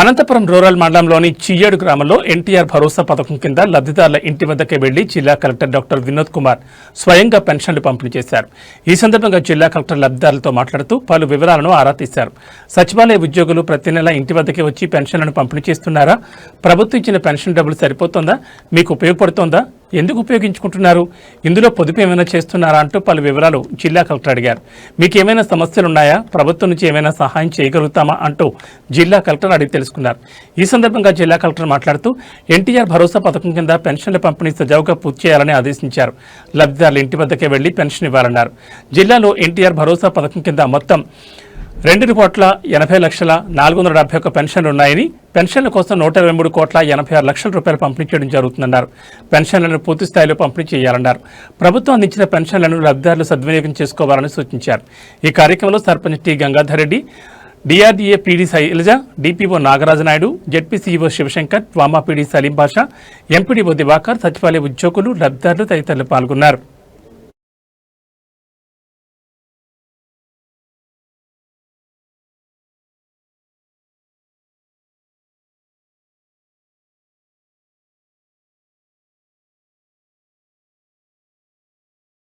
Anantapuram rural మండలంలోని చియ్యేడు గ్రామంలో ఎన్టీఆర్ భరోసా పథకం కింద లబ్ధిదారుల ఇంటి వద్దకే వెళ్ళి జిల్లా కలెక్టర్ డాక్టర్ వినోద్ కుమార్ స్వయంగా పెన్షన్లు పంపిణీ చేశారు. ఈ సందర్భంగా జిల్లా కలెక్టర్ లబ్ధిదారులతో మాట్లాడుతూ పలు వివరాలను ఆరా తీశారు. సచివాలయ ఉద్యోగులు ప్రతి నెల ఇంటి వద్దకే వచ్చి పెన్షన్లను పంపిణీ చేస్తున్నారా? ప్రభుత్వం ఇచ్చిన పెన్షన్ డబ్బులు సరిపోతుందా? మీకు ఉపయోగపడుతోందా? ఎందుకు ఉపయోగించుకుంటున్నారు? ఇందులో పొదుపు ఏమైనా చేస్తున్నారా అంటూ పలు వివరాలు జిల్లా కలెక్టర్ అడిగారు. మీకు ఏమైనా సమస్యలు ఉన్నాయా ప్రభుత్వం నుంచి ఏమైనా సహాయం చేయగలుగుతామా అంటూ జిల్లా కలెక్టర్ అడిగి తెలుసుకున్నారు. ఈ సందర్భంగా జిల్లా కలెక్టర్ మాట్లాడుతూ ఎన్టీఆర్ భరోసా పథకం కింద పెన్షన్ల పంపిణీ సజావుగా పూర్తి చేయాలని ఆదేశించారు. లబ్ధిదారుల ఇంటి వద్దకే వెళ్ళి పెన్షన్ ఇవ్వాలన్నారు. జిల్లాలో ఎన్టీఆర్ భరోసా పథకం కింద మొత్తం రెండు కోట్ల ఎనభై లక్షల నాలుగు వందల డెబ్బై ఒక్క పెన్షన్లు ఉన్నాయని పెన్షన్ల కోసం నూట ఇరవై మూడు కోట్ల ఎనభై ఆరు లక్షల రూపాయలు పంపిణీ చేయడం జరుగుతుందన్నారు. పెన్షన్లను పూర్తి స్థాయిలో పంపిణీ చేయాలన్నారు. ప్రభుత్వం అందించిన పెన్షన్లను లబ్ధిదారులు సద్వినియోగం చేసుకోవాలని సూచించారు. ఈ కార్యక్రమంలో sarpanch T Gangadhar Reddy DRDA PD Shailaja DPO Nagaraju Naidu ZPCO Shivashankar వామా PD Saleem Basha MPDO Divakar సచివాలయ ఉద్యోగులు లబ్ధిదారులు తదితరులు పాల్గొన్నారు.